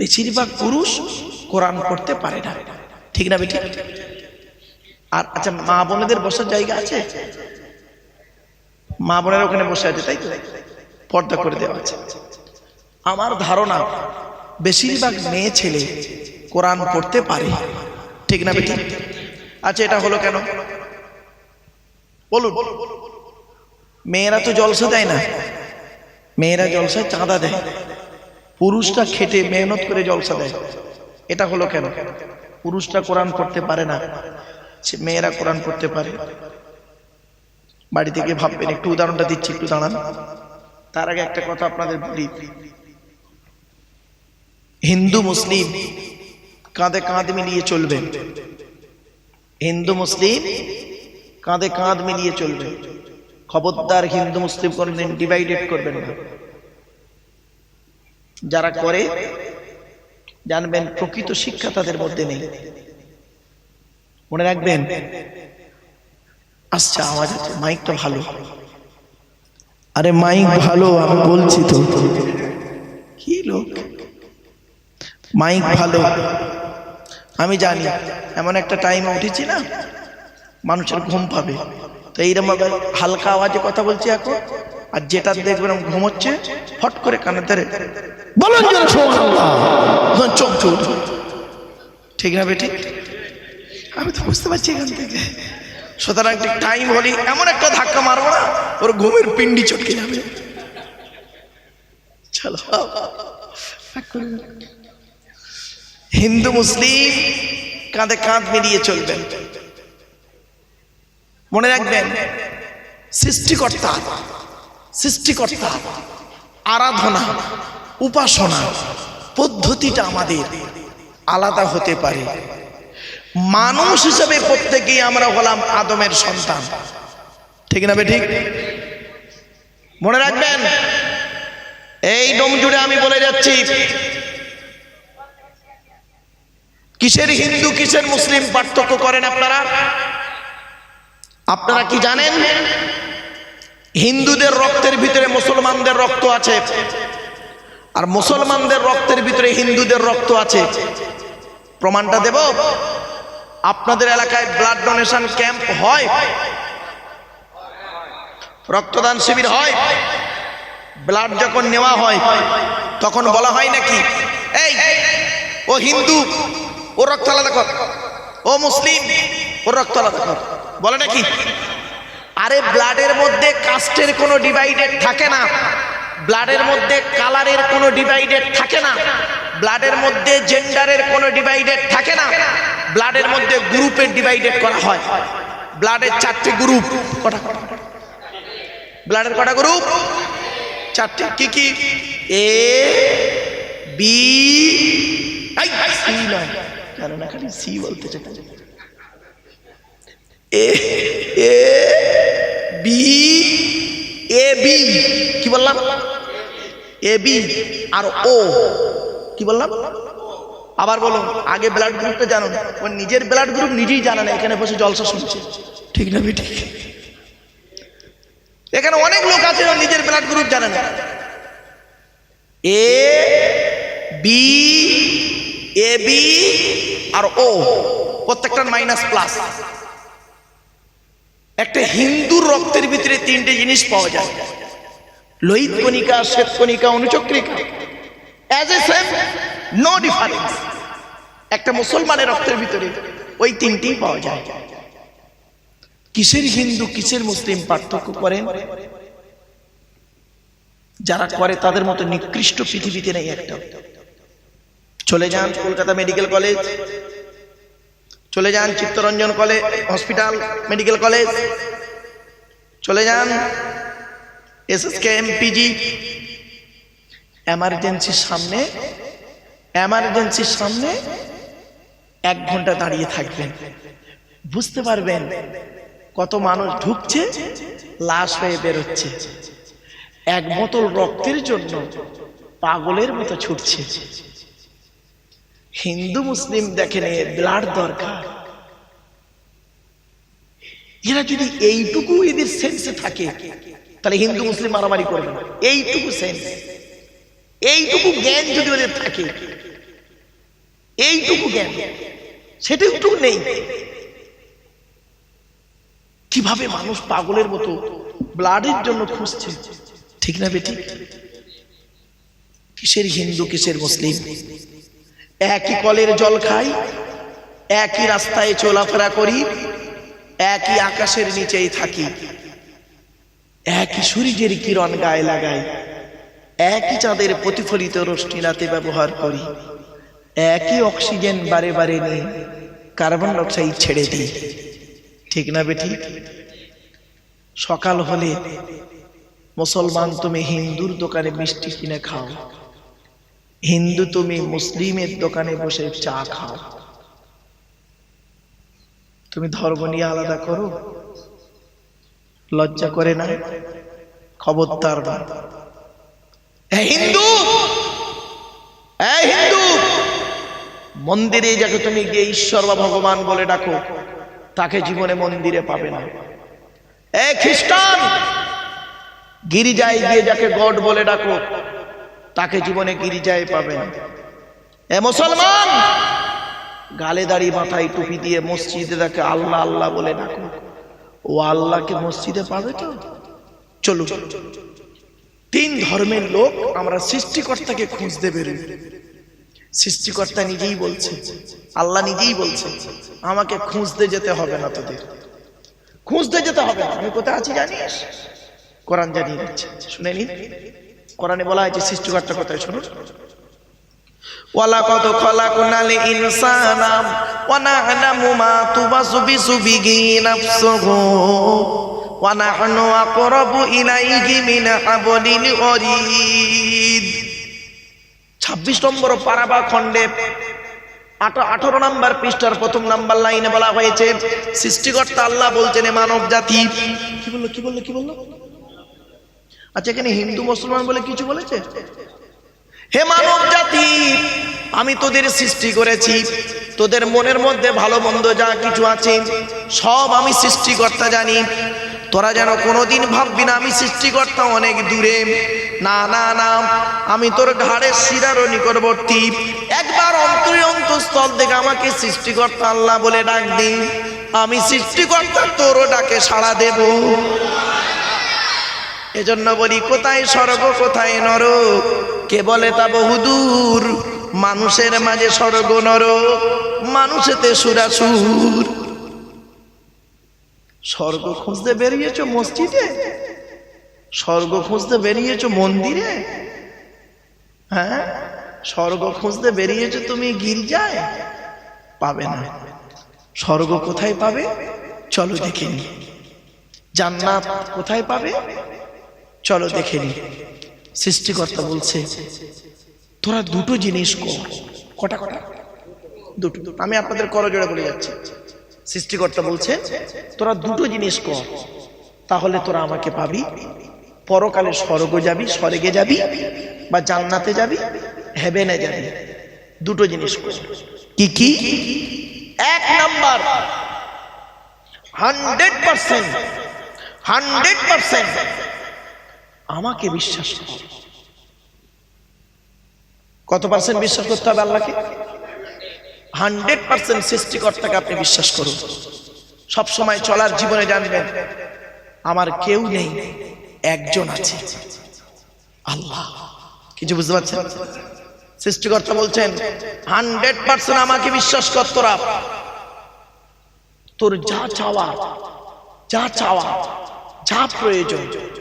বেশিরভাগ পুরুষ কোরআন পড়তে পারে না। ঠিক না বেটি আর আচ্ছা মা বোনেদের বসার জায়গা আছে? মা বোনেরা ওখানে বসে আছে, তাই পর্দা করে দেওয়া আছে। আমার ধারণা, বেশিরভাগ মেয়ে ছেলে কোরআন পড়তে পারে। ঠিক না বেটি আচ্ছা এটা হলো কেন? বলুন। মেয়েরা তো জলসা দেয় না। মেয়েরা জলসায় চাঁদা দেয়। পুরুষটা খেটে মেহনত করে জলসা দেয়। এটা হলো কেন? পুরুষরা কোরআন পড়তে পারে না মেয়েরা কোরআন পড়তে পারে। বাড়ি থেকে ভাববেন, একটু উদাহরণটা দিচ্ছি, একটু দাঁড়ান। তার আগে একটা কথা আপনাদের বলি। হিন্দু, মুসলিম কাঁধে কাঁধ মিলিয়ে চলবে হিন্দু, মুসলিম কাঁধে কাঁধ মিলিয়ে চলবে খবরদার হিন্দু, মুসলিম কোনদিন ডিভাইডেড করবেন না। যারা করে, জানবেন প্রকৃত শিক্ষা তাদের মধ্যে নেই। মনে রাখবেন আচ্ছা আওয়াজ আছে মাইকটা ভালো। আরে, মাইক ভালো, আমি বলছি তো। কি লোক? মাইক ভালো। আমি জানি, এমন একটা টাইমে উঠেছি না, মানুষের ঘুম পাবে। তো এইরকম হালকা আওয়াজে কথা বলছি এখন। আর যেটা দেখবেন ঘুমোচ্ছে ফট করে কানে ধরে। বলুন চোখ চোখ ঠিক না বেটি? আমি তো বুঝতে পারছি এখান থেকে। সুতরাং ঠিক টাইম হলে এমন একটা ধাক্কা মারবো না ওর ঘুমের পিন্ডি চটকে যাবে। চলো। হিন্দু মুসলিম কাঁধে কাঁধ মিলিয়ে চলবেন। মনে রাখবেন সৃষ্টিকর্তা সৃষ্টিকর্তা, আরাধনা, উপাসনা পদ্ধতিটা আমাদের আলাদা হতে পারে। মানুষ হিসেবে প্রত্যেকেই আমরা হলাম আদমের সন্তান। ঠিক না ঠিক? মনে রাখবেন? এই ডোম জুড়ে আমি বলে যাচ্ছি, কিসের হিন্দু, কিসের মুসলিম পার্থক্য করেন আপনারা? আপনারা কি জানেন? হিন্দুদের রক্তের ভিতরে মুসলমানদের রক্ত আছে। আর মুসলমানদের রক্তের ভিতরে হিন্দুদের রক্ত আছে। প্রমাণটা দেব? আপনাদের এলাকায় ব্লাড ডোনেশন ক্যাম্প হয়? রক্তদান শিবির হয়? ব্লাড যখন নেওয়া হয়, তখন বলা হয় নাকি, এই, ও হিন্দু ও রক্ত আলাদা কর। ও মুসলিম ও রক্ত আলাদা কর। বলে নাকি? আরে ব্লাডের মধ্যে কাস্টের কোনো ডিভাইডেড থাকে না। ব্লাডের মধ্যে কালারের কোনো ডিভাইডেড থাকে না। ব্লাডের মধ্যে জেন্ডারের কোনো ডিভাইডেড থাকে না। ব্লাডের মধ্যে গ্রুপের ডিভাইডেড করা হয়। ব্লাডের চারটি গ্রুপ। কটা ব্লাডের কটা গ্রুপ? চারটি। কি কি? এ, বি কেন না খালি সি বলতে চাই। এ এ, বি এ, বি, কি বললাম? এ, বি আর ও, কি বললাম? আবার বলুন আগে ব্লাড গ্রুপটা জানুন ওর নিজের ব্লাড গ্রুপ নিজেই জানে না, এখানে বসে জলসা শুনছে। ঠিক না, বেটি? এখানে অনেক লোক আছে নিজের ব্লাড গ্রুপ জানে না। এ, বি এ, বি আর ও, প্রত্যেকটার মাইনাস প্লাস একটা হিন্দুর রক্তের ভিতরে তিনটে জিনিস পাওয়া যায়। লোহিত কণিকা, শ্বেত কণিকা, অনুচক্রিকা। অ্যাজ নো একটা মুসলমানের রক্তের ভিতরে ওই তিনটেই পাওয়া যায়। কিসের হিন্দু, কিসের মুসলিম পার্থক্য করেন? যারা করে তাদের মতো নিকৃষ্ট পৃথিবীতে নেই একটা। চলে যান কলকাতা মেডিকেল কলেজ। চলে যান Chittaranjan college hospital medical college চলে যান এস এস কে এমপিজি। এমার্জেন্সির সামনে এমার্জেন্সির সামনে এক ঘণ্টা দাঁড়িয়ে থাকবেন। বুঝতে পারবেন কত মানুষ ঢুকছে, লাশ হয়ে বেরোচ্ছে। এক বোতল রক্তের জন্য পাগলের মতো ছুটছে। হিন্দু মুসলিম দেখেন ব্লাড দরকার। এরা যদি এইটুকু এদের সেন্সে থাকে, তাহলে হিন্দু মুসলিম মারামারি করবে না। এইটুকু সেন্স এইটুকু জ্ঞান যদি ওদের থাকে, এইটুকু জ্ঞান। সেটাইটুকু নেই। কীভাবে মানুষ পাগলের মতো ব্লাডের জন্য খুঁজছে? ঠিক না বেটি? কিসের হিন্দু, কিসের মুসলিম? একই কলের জল খাই, একই রাস্তায় চলাফেরা করি, একই আকাশের নিচেই থাকি, একই সূর্যের কিরণ গায়ে লাগাই, একই চাঁদের প্রতিফলিত রশ্মি রাতে ব্যবহার করি, একই অক্সিজেন বারে বারে নিয়ে কার্বন ডাইঅক্সাইড ছেড়ে দিই। ঠিক না বেটি? সকাল হলে মুসলমান তুমি হিন্দুর দোকানে মিষ্টি কিনে খাও। হিন্দু তুমি মুসলিমের দোকানে বসে চা খাও। তুমি ধর্ম নিয়ে আলাদা করো। লজ্জা করে না? খবরদার হিন্দু! হিন্দু! মন্দিরে যাকে তুমি গিয়ে ঈশ্বর বা ভগবান বলে ডাকো, তাকে জীবনে মন্দিরে পাবে না। এ খ্রিস্টান! গিরিজায় গিয়ে যাকে গড বলে ডাকো তাকে জীবনে গিরিজায় পাবে? না এ মুসলমান, গালে দাড়ি মাথায় টুপি দিয়ে মসজিদে তাকে আল্লাহ আল্লাহ বলে ডাকো ও আল্লাহকে মসজিদে পাবে তো? চলো তিন ধর্মের লোক আমরা সৃষ্টিকর্তাকে খুঁজতে বেরোই। সৃষ্টিকর্তা নিজেই বলছে, আল্লাহ নিজেই বলছে, আমাকে খুঁজতে যেতে হবে না তোদের। খুঁজতে যেতে হবে আমি কোথায় আছি জানিস? কোরআন জানিয়ে দিচ্ছে। শুনে নিন কোরআনে বলা হয়েছে সৃষ্টিকর্তা কোথায় শুনুন? ওয়ালাকাদ খলাকনাল ইনসানা ওয়া না'লামু মা তুবাসু বিহি নাফসুহু ওয়া নাহনু আকরাবু ইলাইহি মিন হাবলিল ওয়ারিদ 26 নম্বর পারাবা খণ্ডে আঠারো নম্বর পৃষ্ঠার প্রথম নাম্বার লাইনে বলা হয়েছে, সৃষ্টিকর্তা আল্লাহ বলছেন মানব জাতি কি বলল কি বলল কি বলল? আচ্ছা এখানে হিন্দু মুসলমান বলে কিছু বলেছে? হে মানব জাতি আমি তোদের সৃষ্টি করেছি। তোদের মনের মধ্যে ভালো মন্দ যা কিছু আছে সব আমি সৃষ্টিকর্তা জানি। তোরা যেন কোনোদিন ভাববি না আমি সৃষ্টিকর্তা অনেক দূরে। না না না আমি তোর ঘাড়ের শিরারও নিকটবর্তী। একবার অন্তরে অন্তঃস্থল থেকে আমাকে সৃষ্টিকর্তা আল্লাহ বলে ডাক দিন আমি সৃষ্টিকর্তা তোরও ডাকে সাড়া দেব। এজন্য বলি, কোথায় স্বর্গ, কোথায় নর কে বলে তা বহুদূর? মানুষের মাঝে স্বর্গ নর মানুষেতে সুরাসুর। স্বর্গ খুঁজতে বেরিয়েছ মসজিদে? স্বর্গ খুঁজতে বেরিয়েছ মন্দিরে? হ্যাঁ? স্বর্গ খুঁজতে বেরিয়েছ তুমি গির্জায়? পাবে না। স্বর্গ কোথায় পাবে? চলো দেখে নি। জান্নাত কোথায় পাবে? চলো দেখে নি। সৃষ্টিকর্তা বলছে, তোরা দুটো জিনিস কর। কটা কটা? দুটো। আমি আপনাদের করজোড়ে বলে যাচ্ছি। সৃষ্টিকর্তা বলছে, তোরা দুটো জিনিস কর, তাহলে তোরা আমাকে পাবি। পরকালে স্বর্গ যাবি, স্বর্গে যাবি বা জান্নাতে যাবি হেভেনে যাবি। দুটো জিনিস কর। কি কি? এক number. Hundred percent. Hundred percent. আমাকে বিশ্বাস কত পার্সেন্ট বিশ্বাস করতে হবে আল্লাহকে? হান্ড্রেড পার্সেন্ট সৃষ্টিকর্তাকে আপনি বিশ্বাস করুন। সব সময় চলার জীবনে জানবেন, আমার কেউ নেই, একজন আছে। আল্লাহ। কিছু বুঝতে পারছেন? সৃষ্টিকর্তা বলছেন, হান্ড্রেড পার্সেন্ট আমাকে বিশ্বাস কর তোরা। তোর যা চাওয়া যা চাওয়া যা প্রয়োজন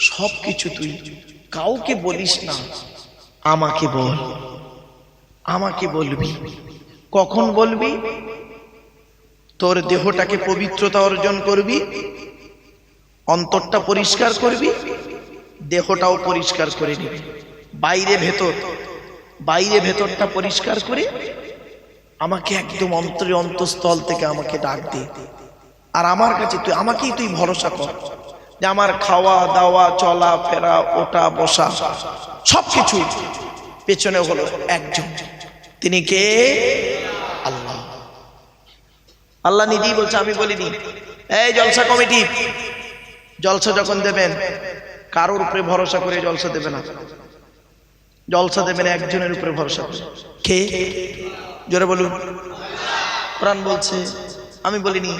সব কিছু তুই কাউকে বলিস না। আমাকে বল। আমাকে বলবি। কখন বলবি? তোর দেহটাকে পবিত্রতা অর্জন করবি। অন্তরটা পরিষ্কার করবি। দেহটাও পরিষ্কার করে নিবি। বাইরে ভেতর, বাইরে ভেতরটা পরিষ্কার করে আমাকে একদম অন্তরে অন্তঃস্থল থেকে আমাকে ডাক দে। আর আমার কাছে তুই, আমাকেই তুই ভরসা কর। যে আমার খাওয়া দাওয়া চলা ফেরা, ওটা বসা, সব কিছু পেছনে হলো একজন। তিনি কে? আল্লাহ। আল্লাহ নিজেই বলছে, আমি বলিনি। এই জলসা কমিটি, জলসা যখন দেবেন, কারোর উপরে ভরসা করে জলসা দেবে না। জলসা দেবেন একজনের উপরে ভরসা করে। কে? জোরে বলুন। কোরআন বলছে, আমি বলিনি,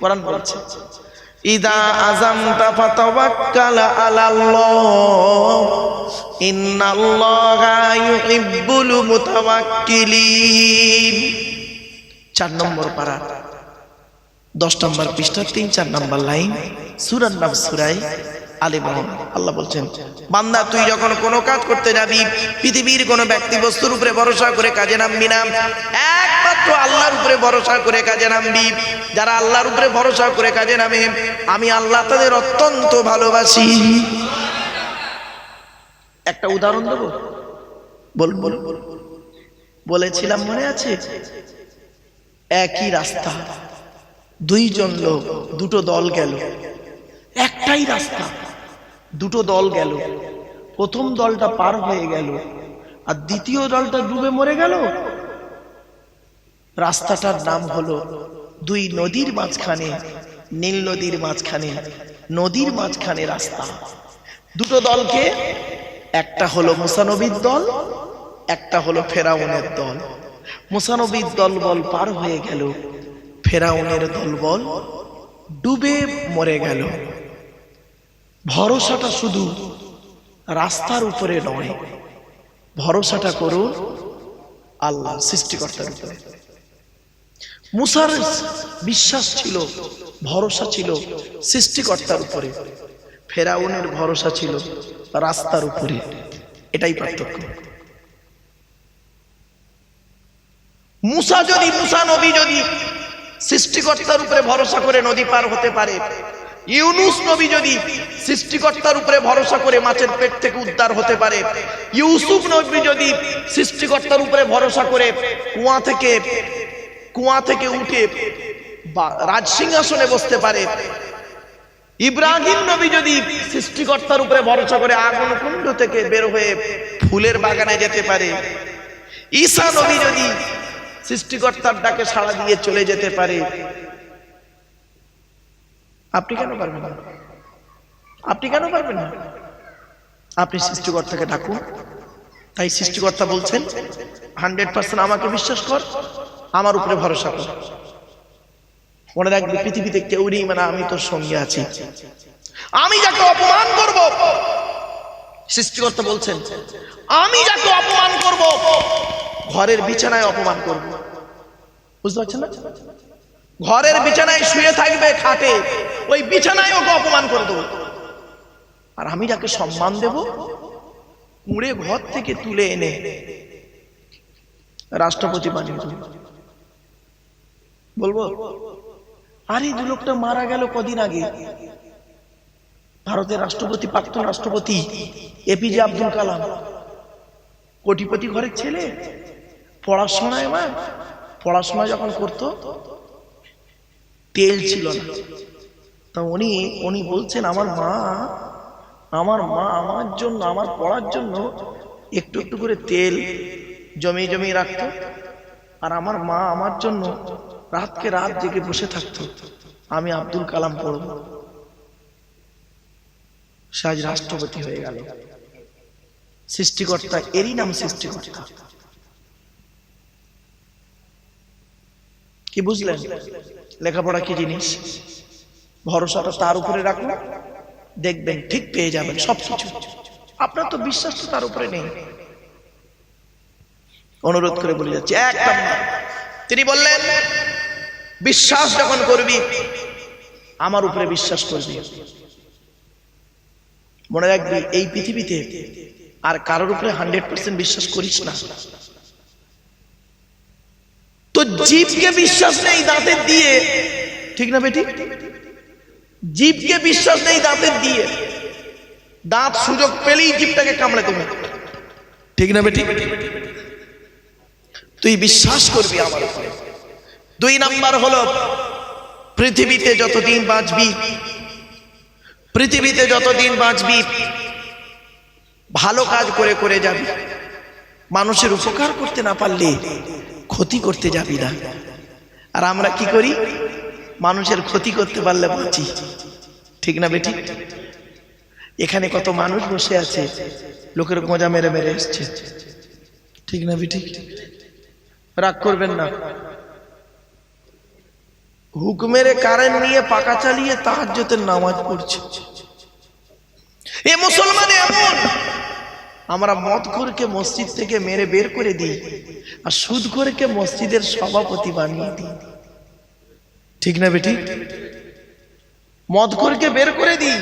কোরআন বলছে। ইদা আজামতা ফাতাওয়াক্কাল চার নম্বর পারা। দশ নম্বর পৃষ্ঠা, তিন চার নম্বর লাইন। সুরার নাম সুরাই আল্লাহ বলছেন, বান্দা, তুই যখন কোনো কাজ করতে যাবি, পৃথিবীর কোনো উপরে ভরসা করে কাজে নামবি না। একমাত্র আল্লাহর উপরে ভরসা করে কাজে নামবি। যারা উপরে ভরসা করে কাজে আমি আল্লাহ তাদের অত্যন্ত ভালোবাসি। একটা উদাহরণ দেবো? বল বল। বলেছিলাম, মনে আছে? একই রাস্তা। দুইজন লোক, দুটো দল গেল। একটাই রাস্তা। দুটো দল গেল। প্রথম দলটা পার হয়ে গেল আর দ্বিতীয় দলটা ডুবে মরে গেল। রাস্তাটার নাম হলো দুই নদীর মাঝখানে, নীল নদীর মাঝখানে নদীর মাঝখানে রাস্তা। দুটো দলকে একটা হলো মুসানবীর দল, একটা হলো ফেরাউনের দল। মুসানবীর দল বল পার হয়ে গেল, ফেরাউনের দল বল ডুবে মরে গেল। ভরসাটা শুধু রাস্তার উপরে নয়, ভরসাটা করো আল্লাহ, সৃষ্টিকর্তার উপরে। মুসার বিশ্বাস ছিল, ভরসা ছিল সৃষ্টিকর্তার উপরে, ফেরাউনের ভরসা ছিল রাস্তার উপরে। এটাই পার্থক্য। মুসা যদি, মুসা নবী যদি সৃষ্টিকর্তার উপরে ভরসা করে নদী পার হতে পারে ইউনুস নবী যদি সৃষ্টিকর্তার উপরে ভরসা করে মাছের পেট থেকে উদ্ধার হতে পারে, ইউসুফ নবী যদি সৃষ্টিকর্তার উপরে ভরসা করে কুয়া থেকে কুয়া থেকে উঠে রাজসিংহাসনে বসতে পারে, ইব্রাহিম নবী যদি সৃষ্টিকর্তার উপরে ভরসা করে আগুন কুণ্ড থেকে বের হয়ে ফুলের বাগানে যেতে পারে, ঈসা নবী যদি সৃষ্টিকর্তার ডাকে সাড়া দিয়ে চলে যেতে পারে আপনি কেন পারবেন না? আপনি কেন পারবেন না? আপনি সৃষ্টিকর্তাকে ডাকুন। তাই সৃষ্টিকর্তা বলছেন, হান্ড্রেড পার্সেন্ট আমাকে বিশ্বাস কর, আমার উপরে ভরসা কর। মনে রাখবি, পৃথিবীতে কেউ নেই মানে আমি তোর সঙ্গে আছি। আমি যাকে অপমান করব, সৃষ্টিকর্তা বলছেন, আমি যাকে অপমান করব, ঘরের বিছানায় অপমান করব। বুঝতে পারছেন না? ঘরের বিছানায় শুয়ে থাকবে খাটে, ওই বিছানায় ওকে অপমান করে দেবো। আর আমি যাকে সম্মান দেব উড়ে ঘর থেকে তুলে এনে রাষ্ট্রপতি বানিয়ে বলব, আরে, দু লোকটা মারা গেল কদিন আগে। ভারতের রাষ্ট্রপতি, প্রাক্তন রাষ্ট্রপতি এপিজে আব্দুল কালাম। কোটিপতি ঘরের ছেলে। পড়াশোনায় মা পড়াশোনা যখন করতো তেল ছিল না। তা উনি উনি বলছেন, আমার মা আমার মা আমার জন্য, আমার পড়ার জন্য একটু একটু করে তেল জমি জমি রাখত। আর আমার মা আমার জন্য রাতকে রাত জেগে বসে থাকতো। আমি আব্দুল কালাম পড়ব। সে আজ রাষ্ট্রপতি হয়ে গেল। সৃষ্টিকর্তা, এরই নাম সৃষ্টিকর্তা। কি বুঝলেন? লেখাপড়া কি জিনিস? ভরসাটা তার উপরে রাখুন। দেখবেন ঠিক পেয়ে যাবেন সব সবকিছু। আপনার তো বিশ্বাস তো তার উপরে নেই। অনুরোধ করে বলে যাচ্ছে, এক তিনি বললেন, বিশ্বাস যখন করবি, আমার উপরে বিশ্বাস করবি। মনে রাখবি, এই পৃথিবীতে আর কারোর উপরে হান্ড্রেড পার্সেন্ট বিশ্বাস করিস না। তো জীবকে বিশ্বাস নেই দাঁতের দিয়ে। ঠিক না বেটি? জীবকে বিশ্বাস নেই দাঁতের দিয়ে। দাঁত সুযোগ পেলেই জীবটাকে কামড়ে দেবে। ঠিক না বেটি? তুই বিশ্বাস করবি আমার দুই নাম্বার হলো, পৃথিবীতে যতদিন বাঁচবি, পৃথিবীতে যতদিন বাঁচবি, ভালো কাজ করে করে যাবি। মানুষের উপকার করতে না পারলে ক্ষতি করতে যাবি না। আর আমরা কি করি? মানুষের ক্ষতি করতে পারলে বাঁচি। ঠিক না বেটি? এখানে কত মানুষ বসে আছে, লোকের গোঁজা মেরে মেরে এসছে। ঠিক না বিটি? রাগ করবেন না। হুকুমের কারেন্ট নিয়ে পাকা চালিয়ে তাহাজ্জতের নামাজ পড়ছে। এ মুসলমান এমন আমরা মদ খোরকে মসজিদ থেকে মেরে বের করে দিই আর সুদ খোরকে মসজিদের সভাপতি বানিয়ে দিই। ঠিক না বেটি? মদ খোরকে বের করে দিই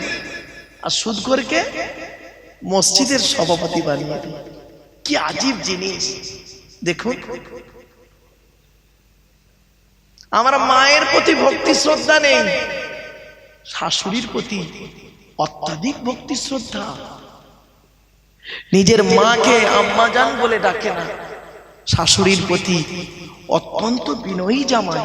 আর সুদ খোরকে মসজিদের সভাপতি বানিয়ে দিই। কি আজীব জিনিস। দেখুন। আমার মায়ের প্রতি ভক্তি শ্রদ্ধা নেই, শাশুড়ির প্রতি অত্যাধিক ভক্তি শ্রদ্ধা। নিজের মাকে আম্মাজান বলে ডাকে না। শাশুড়ির প্রতি অত্যন্ত বিনয়ী জামাই।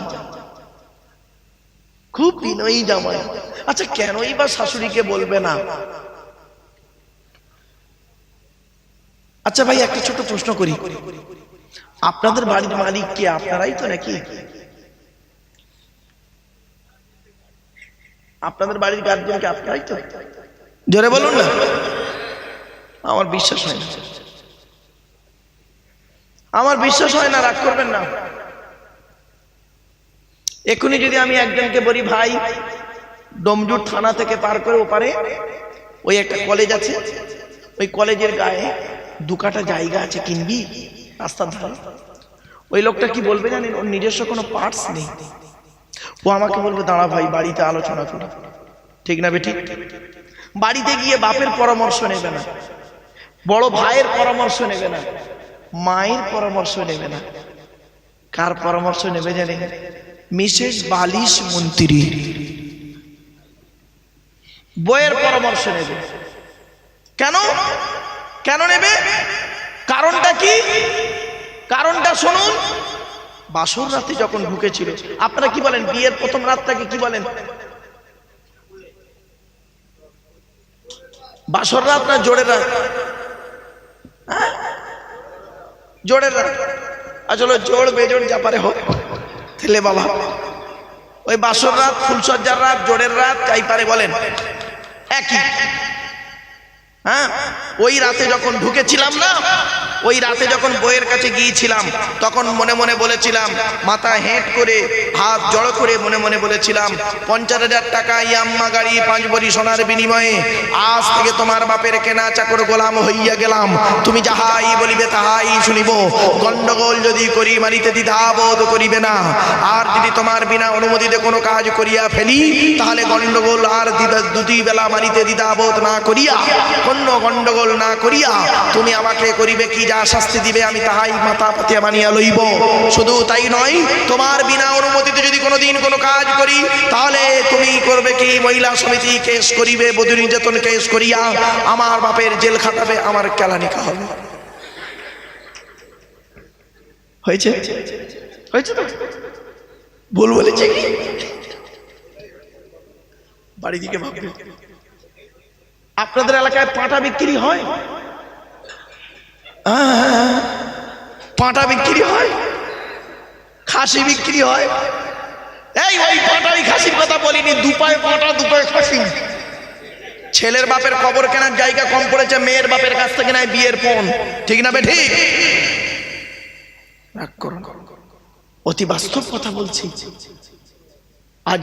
খুব বিনয়ী জামাই। আচ্ছা কেনই বা শাশুড়িকে বলবে না? আচ্ছা ভাই, একটা ছোট প্রশ্ন করি। আপনাদের বাড়ির মালিক কে আপনারাই তো নাকি? আপনাদের বাড়ির গার্জেন কে আপনারাই তো? জোরে বলুন না। আমার বিশ্বাস হয় না। আমার বিশ্বাস হয় না, রাগ করবেন না। এখনই যদি আমি একজনকে বলি, ভাই ডমজুর থানা থেকে পার করে ওপারে, ওই একটা কলেজ আছে, ওই কলেজের গায়ে দু কাটা জায়গা আছে, কিনবি? রাস্তার ধারে? ওই লোকটা কি বলবে জানেন? ওর নিজস্ব কোনো পার্টস নেই। ও আমাকে বলবে, দাঁড়া ভাই, বাড়িতে আলোচনা করি। ঠিক না বেঠিক? বাড়িতে গিয়ে বাপের পরামর্শ নেবে না। বড় ভাইয়ের পরামর্শ নেবে না। মায়ের পরামর্শ নেবে না। কার পরামর্শ নেবে জানেন মিসেস বালিশ মন্ত্রী। বইয়ের পরামর্শ নেবে। কেন? কেন নেবে? কারণটা কি? কারণটা শুনুন। বাসর রাতে যখন ঢুকেছিল, আপনারা কি বলেন? বিয়ের প্রথম রাতটাকে কি বলেন? বাসর রাত না জোড়ের রাত? রাত আসলে জোড় বেজোড় যা পারে হোক ছেলে বাবা ওই বাসর রাত ফুলসজ্জার রাত জোড়ের রাত যাই পারে বলেন একই হ্যাঁ? ওই রাতে যখন ঢুকেছিলাম না, ওই রাতে যখন বইয়ের কাছে গিয়েছিলাম, তখন মনে মনে বলেছিলাম, মাথা হেঁট করে, হাত জড়ো করে মনে মনে বলেছিলাম, পঞ্চাশ হাজার টাকা ইয়াম্মা গাড়ি পাঁচ বড়ি সোনার বিনিময়ে আজ থেকে তোমার বাপের কেনা চাকর গোলাম হইয়া গেলাম। তুমি যাহাই বলিবে তাহাই শুনিব। গণ্ডগোল যদি করি মারিতে দ্বিধাবোধ করিবে না। আর যদি তোমার বিনা অনুমতিতে কোনো কাজ করিয়া ফেলি, তাহলে গন্ডগোল আর দুটি বেলা মারিতে দ্বিধাবোধ না করিয়া অন্য গন্ডগোল না করিয়া তুমি আমাকে করিবে কি যা শাস্তি দিবে আমি তাহাই মাথা পাতিয়া মানিয়া লইব। শুধু তাই নয়, তোমার বিনা অনুমতিতে যদি কোনোদিন কোনো কাজ করি, তাহলে তুমি করবে কি? মহিলা সমিতি কেস করিবে, বধূ নির্যাতন কেস করিয়া আমার বাপের জেল খাটাবে, আমার কেলানিকা হবে। হয়েছে? হয়েছে ভুল বলেছে বাড়ি দিকে ভাববে। আপনাদের এলাকায় পাঁটা বিক্রি হয়? পাঁটা বিক্রি হয়? খাসি বিক্রি হয়? এই, ওই পাঁটা ওই খাসির কথা বলিনি, দুপায় পাঁটা, দুপায় খাসি। ছেলের বাপের কবর কেনার জায়গা কম পড়েছে, মেয়ের বাপের কাছ থেকে নেয় বিয়ের পণ ঠিক না বে ঠিক রাগ করুন অতি বাস্তব কথা বলছি। আজ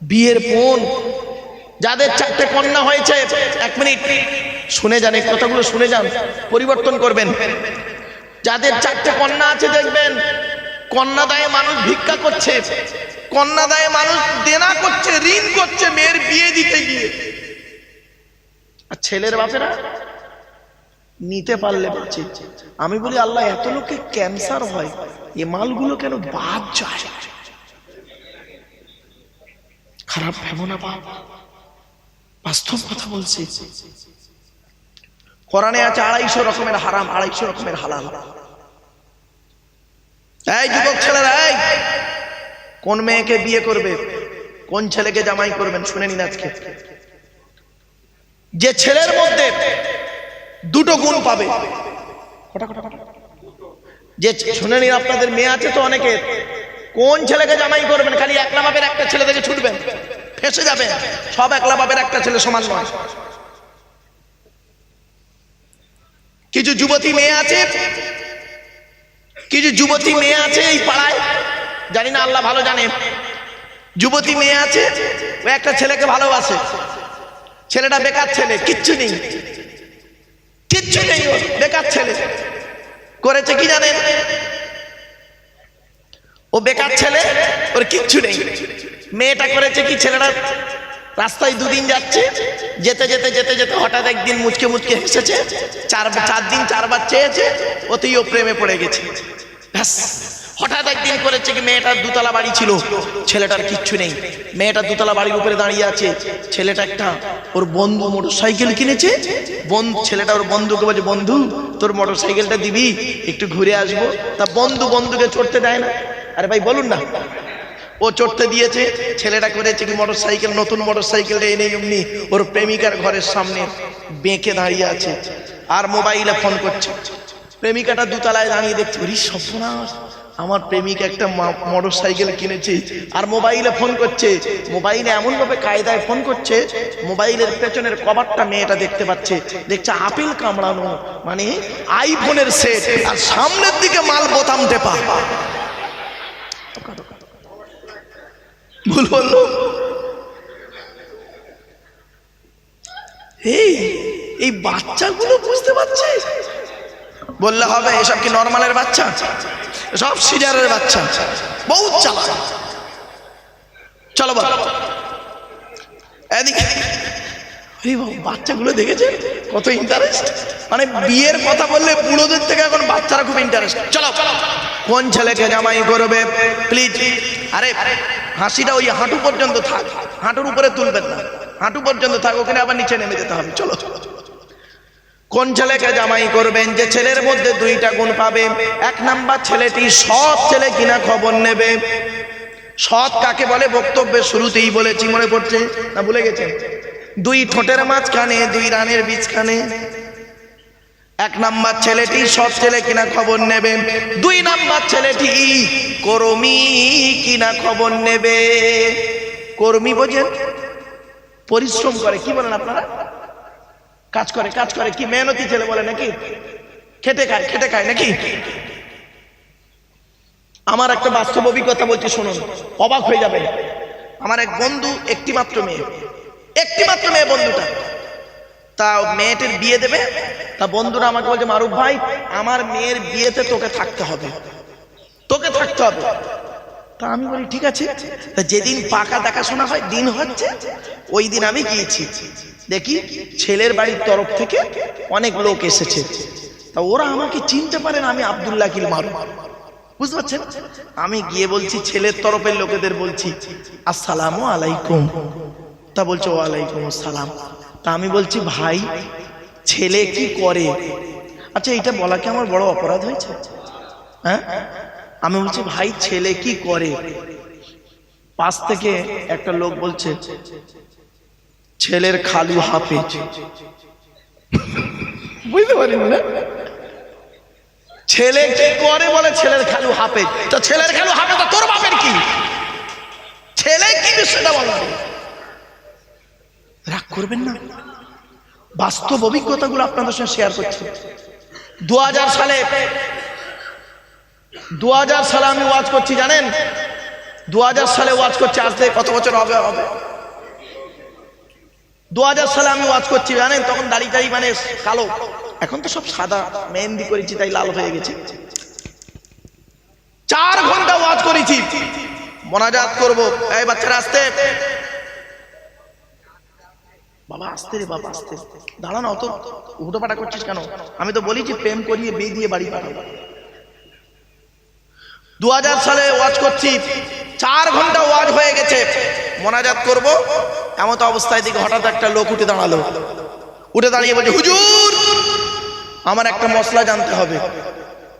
বিয়ের পণ যাদের চারটে কন্যা হয়েছে, এক মিনিট। শুনে যান, এই কথাগুলো শুনে যান। পরিবর্তন করবেন। যাদের চারটে কন্যা আছে, দেখবেন কন্যা দায়ে মানুষ ভিক্ষা করছে কন্যা দায়ে মানুষ দেনা করছে, ঋণ করছে, মেয়ের বিয়ে দিতে গিয়ে। আর ছেলের বাপেরা নিতে পারলে বাঁচে আমি বলি, আল্লাহ, এত লোকে ক্যান্সার হয়, এ মালগুলো কেন বাদ যায়? খারাপ ভেবো না বাপ। বাস্তব কথা বলছি। কোরআনে আছে আড়াইশো রকমের হারাম, আড়াইশো রকমের হালাল। এই যুবক ছেলেরা কোন মেয়েকে বিয়ে করবে? কোন ছেলেকে জামাই করবেন? শুনে নিন আজকে। যে ছেলের মধ্যে দুটো গুণ পাবে। যে শুনে নিন, আপনাদের মেয়ে আছে তো অনেকে কোন ছেলেকে জামাই করবেন? খালি একলা বাপের একটা ছেলে থেকে ছুটবেন। ফেসে যাবে। সব একলা বাপের একটা ছেলে সমান নয়। কিছু যুবতী মেয়ে আছে, কিছু যুবতী মেয়ে আছে এই পাড়ায়, জানি না আল্লাহ ভালো জানে। যুবতী মেয়ে আছে, ও একটা ছেলেকে ভালোবাসে। ছেলেটা বেকার ছেলে, কিচ্ছু নেই। কিচ্ছু নেই বেকার ছেলে। করেছে কি জানেন? ও বেকার ছেলে, ওর কিচ্ছু নেই। মেয়েটা করেছে কি ছেলেটা রাস্তায় দুদিন যাচ্ছে, যেতে যেতে যেতে যেতে হঠাৎ একদিন মুচকে মুচকে হেসেছে, চার চার দিন চারবার চেয়েছে ওতেই ও প্রেমে পড়ে গেছে। ব্যাস, হঠাৎ একদিন করেছে কি মেয়েটার দুতলা বাড়ি ছিল, ছেলেটার কিচ্ছু নেই। মেয়েটার দুতলা বাড়ির উপরে দাঁড়িয়ে আছে, ছেলেটা একটা ওর বন্ধু মোটর সাইকেল কিনেছে ছেলেটা ওর বন্ধুকে বলছে, বন্ধু, তোর মোটর সাইকেলটা দিবি, একটু ঘুরে আসব। তা বন্ধু বন্ধুকে চড়তে দেয় না। আরে ভাই, বলুন না। ও চড়তে দিয়েছে, ছেলেটা করেছে কি মোটর সাইকেল নতুন মোটর সাইকেলটা এনে এমনি ওর প্রেমিকার ঘরের সামনে বেঁকে দাঁড়িয়ে আছে আর মোবাইলে ফোন করছে। প্রেমিকাটা দুতলায় দাঁড়িয়ে দেখছে, ওরি সর্বনাশ, আমার প্রেমিকা একটা মোটর সাইকেল কিনেছে আর মোবাইলে ফোন করছে। মোবাইলে এমন ভাবে কায়দায় ফোন করছে, মোবাইলের পেছনের কভারটা মেয়েটা দেখতে পাচ্ছে। দেখছে আপেল কামড়ানো মানে আইফোনের সেট আর সামনের দিকে মাল বোতাম টেপা। ভুল বলল। এই এই বাচ্চাগুলো বুঝতে পারছে বললে হবে, এসব কি নর্মালের বাচ্চা? সব সিজারের বাচ্চা। বহু চালা চলো বল। এদিকে। বাবা, বাচ্চাগুলো দেখেছে? কত ইন্টারেস্ট মানে বিয়ের কথা বললে বুড়োদের থেকে এখন বাচ্চারা খুব ইন্টারেস্ট চলো কোন ছেলেকে জামাই করবে? প্লিজ আরে হাসিটা ওই হাঁটু পর্যন্ত থাক। হাঁটুর উপরে তুলবেন না। হাঁটু পর্যন্ত থাক ওখানে আবার নিচে নেমে যেতে হবে। চলো। কোন ছেলেকে জামাই করবেন? যে ছেলের মধ্যে দুইটা গুণ পাবে। এক নাম্বার ছেলেটি সৎ ছেলে কিনা খবর নেবে। সৎ কাকে বলে? বক্তব্যের শুরুতেই বলেছি মনে পড়ছে? না ভুলে গেছেন? দুই ঠোঁটের মাঝখানে, দুই রানের বীজখানে। এক নাম্বার ছেলেটি সব ছেলে কিনা খবর নেবে। দুই নাম্বার ছেলেটি কর্মী কিনা খবর নেবে। কর্মী বোঝেন? পরিশ্রম করে, কি বলেন আপনারা? কাজ করে কাজ করে, কি মেহনতি ছেলে বলে নাকি? খেটে খায় খেটে খায় নাকি? আমার একটা বাস্তব অভিজ্ঞতা বলছি, শুনুন। অবাক হয়ে যাবে আমার এক বন্ধু একটি মাত্র মেয়ে। একটি মাত্র মেয়ে বন্ধুটা। তা মেয়েটির বিয়ে দেবে? তা বন্ধুরা আমাকে বলছে, মারুফ ভাই, আমার মেয়ের বিয়েতে তোকে থাকতে হবে। তোকে থাকতে হবে। তা আমি বলি, ঠিক আছে। তা যেদিন পাকা দেখাশোনা হয়, দিন হচ্ছে, ওই দিন আমি গিয়েছি। দেখি, ছেলের বাড়ির তরফ থেকে অনেক লোক এসেছে। তা ওরা আমাকে চিনতে পারে না আমি আব্দুল্লাহ কিল মারু বুঝতে পারছেন? আমি গিয়ে বলছি, ছেলের তরফের লোকেদের বলছি, আসসালামু আলাইকুম। তা বলছে, ওয়ালাইকুম আসসালাম। তা আমি বলছি, ভাই, ছেলে কি করে? আচ্ছা এটা বলা কি আমার বড় অপরাধ হয়েছে? হ্যাঁ? আমি বলছি, ভাই, ছেলে কি করে? পাশ থেকে একটা লোক বলছে, ছেলের খালু হাফেজ বুঝতে পারিনি না? ছেলে কি করে বলে ছেলের খালু হাফেজ তো ছেলের খালু হাফে তো তোর বাপের কি? ছেলে কি বিষয়টা বলো? রাগ করবেন না। বাস্তব অভিজ্ঞতাগুলো আপনাদের সঙ্গে শেয়ার করছি। দু হাজার সালে দুই হাজার সালে আমি ওয়াজ করছি, জানেন? দুই হাজার সালে ওয়াজ করছি থেকে কত বছর হবে হবে। দুই হাজার সালে আমি ওয়াজ করছি, জানেন? তখন দাড়ি টাড়ি মানে কালো। এখন তো সব সাদা, মেহেন্দি করেছি, তাই লাল হয়ে গেছে। চার ঘণ্টা ওয়াজ করেছি। মোনাজাত করব। এই বাচ্চারা আসতে। বাবা, আসতে রে বাবা, আসতে। দাঁড়ানো অত উঠো করছিস কেন? আমি তো বলি যে, প্রেম করিয়ে বিয়ে দিয়ে বাড়ি পাঠাবো দু হাজার সালে ওয়াজ করছি, চার ঘণ্টা ওয়াজ হয়ে গেছে। মোনাজাত করব এমন তো অবস্থায় দিকে হঠাৎ একটা লোক উঠে দাঁড়াল। উঠে দাঁড়িয়ে বলছে, হুজুর, আমার একটা মশলা জানতে হবে।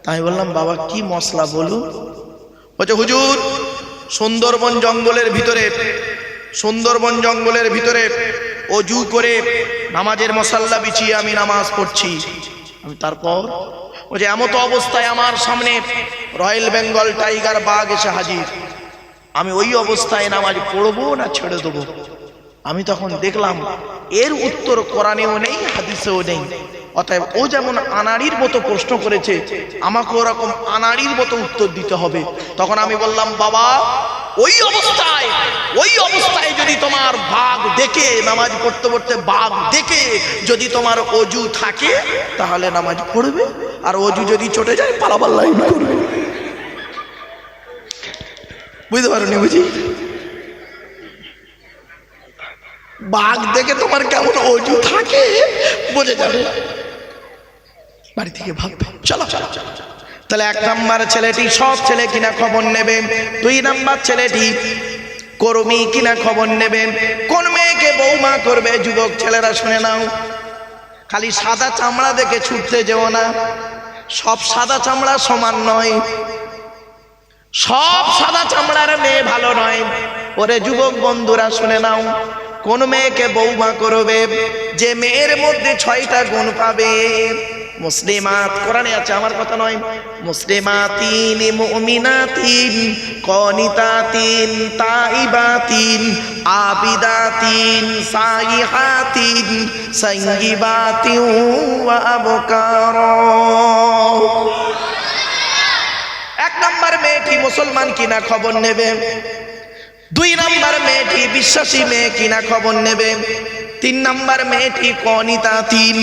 তাই বললাম, বাবা, কি মশলা বলুন বলছে, হুজুর, সুন্দরবন জঙ্গলের ভিতরে, সুন্দরবন জঙ্গলের ভিতরে অজু করে নামাজের মশাল্লা বিছিয়ে আমি নামাজ পড়ছি। আমি তারপর ও যে এমতো অবস্থায় আমার সামনে রয়্যাল বেঙ্গল টাইগার বাঘ এসে হাজির। আমি ওই অবস্থায় নামাজ পড়ব না ছেড়ে দেবো? আমি তখন দেখলাম, এর উত্তর কোরআনেও নেই, হাদিসেও নেই। অতএব ও যেমন আনাড়ির মতো প্রশ্ন করেছে, আমাকে ওরকম আনাড়ির মতো উত্তর দিতে হবে। তখন আমি বললাম, বাবা, ওই অবস্থায় ওই অবস্থায় যদি তোমার বাঘ দেখে, নামাজ পড়তে পড়তে বাঘ দেখে যদি তোমার অজু থাকে, তাহলে নামাজ পড়বে। আর অজু যদি চটে যায়, পালাবার লাইন করবে। বুঝতে পারোনি বুঝি? বাঘ দেখে তোমার কেমন অজু থাকে? বোঝা যাবে বাড়ি থেকে ভাববে চলো চলো চলো। তাহলে এক নাম্বার ছেলেটি সব ছেলে কিনা খবর নেবে। দুই নাম্বার ছেলেটি কর্মী কিনা খবর নেবে। কোন মেয়েকে বৌমা করবে? যুবক ছেলেরা শুনে নাও। খালি সাদা চামড়া দেখে ছুটতে যেও না। সব সাদা চামড়া সমান নয়। সব সাদা চামড়ার মেয়ে ভালো নয়। ওরে যুবক বন্ধুরা শুনে নাও। কোন মেয়েকে বৌমা করবে? যে মেয়ের মধ্যে ছয়টা গুণ পাবে। মুসলিমাত, কোরআনে আছে আমার কথা নয়। মুসলিমাতিন, মুমিনাতিন, কনিতাতিন, তাইবাতিন, আবিদাতিন, সাইহাতিন সঙ্গীবাতিন ওয়া আবকারা। এক নাম্বার মেয়েটি মুসলমান কিনা খবর নেবে? দুই নাম্বার মেয়েটি বিশ্বাসী মেয়ে কিনা খবর নেবে? তিন নাম্বার মেয়েটি কনিতা তিন।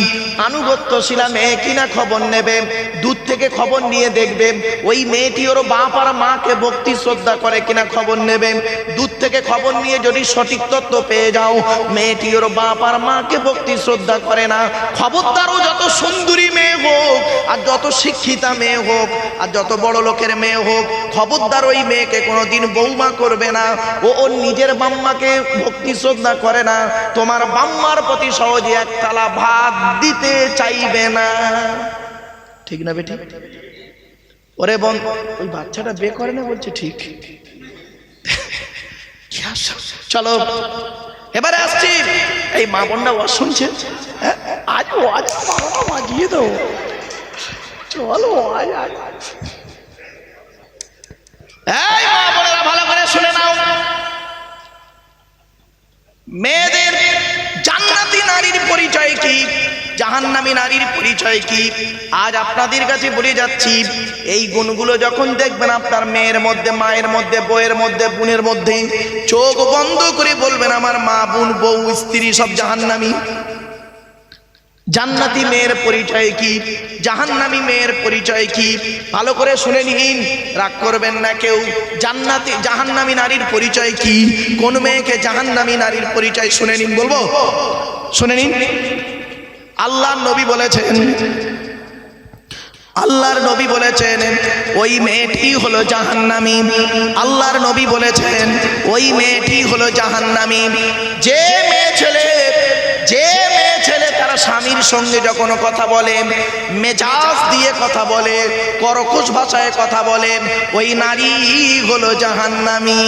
আনুগত্যশীলা মেয়ে কিনা খবর নেবে? দূর থেকে খবর নিয়ে দেখবে, ওই মেয়েটি ওর বাপ আর মাকে ভক্তি শ্রদ্ধা করে কিনা খবর নেবে? দূর থেকে খবর নিয়ে যদি সঠিক তত্ত্ব পেয়ে যাও, মেয়েটি ওর বাপ আর মাকে ভক্তি শ্রদ্ধা করে না। খবরদারও যত সুন্দরী মেয়ে হোক, আর যত শিক্ষিতা মেয়ে হোক, আর যত বড় লোকের মেয়ে হোক, খবরদার ওই মেয়েকে কোনোদিন বৌমা করবে না। ও ওর নিজের বাম্মাকে ভক্তি শ্রদ্ধা করে না। তোমার বাম্মার প্রতি সহজে এক তালা ভাত দিতে চাইবে না। ঠিক না বেটি? ওরে বোন, ওই বাচ্চাটা বে করে না বলছে ঠিক। চলো, এবারে আসছি। এই মা বোনটা ওয়াজ শুনছে। হ্যাঁ? আজ ওয়াজ বারোটা বাজিয়ে দেবো। চলো আজ আজ। এই মা বোনেরা, ভালো করে শুনে নাও। মেয়েদের জান্নাতি নারীর পরিচয় কি? জাহান্নামী নারীর পরিচয় কি? আজ আপনাদের কাছে বলে যাচ্ছি, এই গুণগুলো যখন দেখবেন আপনার মেয়ের মধ্যে, মায়ের মধ্যে বইয়ের মধ্যে, বোনের মধ্যে, চোখ বন্ধ করে বলবেন, আমার মা, বোন, বউ, স্ত্রী সব জাহান্নামী। জান্নাতি মেয়ের পরিচয় কি? জাহান্নামী মেয়ের পরিচয় কি? ভালো করে শুনে নিন। রাগ করবেন না কেউ। জান্নাতি, জাহান্নামী নারীর পরিচয় কি? কোন মেয়েকে জাহান্নামী নারীর পরিচয় শুনে নিন বলব? শুনে নিন। আল্লাহ নবী বলেছেন, আল্লাহর নবী বলেছেন, ওই মেয়েটি হলো জাহান্নামী। আল্লাহর নবী বলেছেন, ওই মেয়েটি হলো জাহান্নামী। যে মেয়ে ছেলে, যে স্বামীর সঙ্গে যখন কথা বলে, মেজাজ দিয়ে কথা বলে, করকুশ ভাষায় কথা বলে, ওই নারী হলো জাহান্নামী।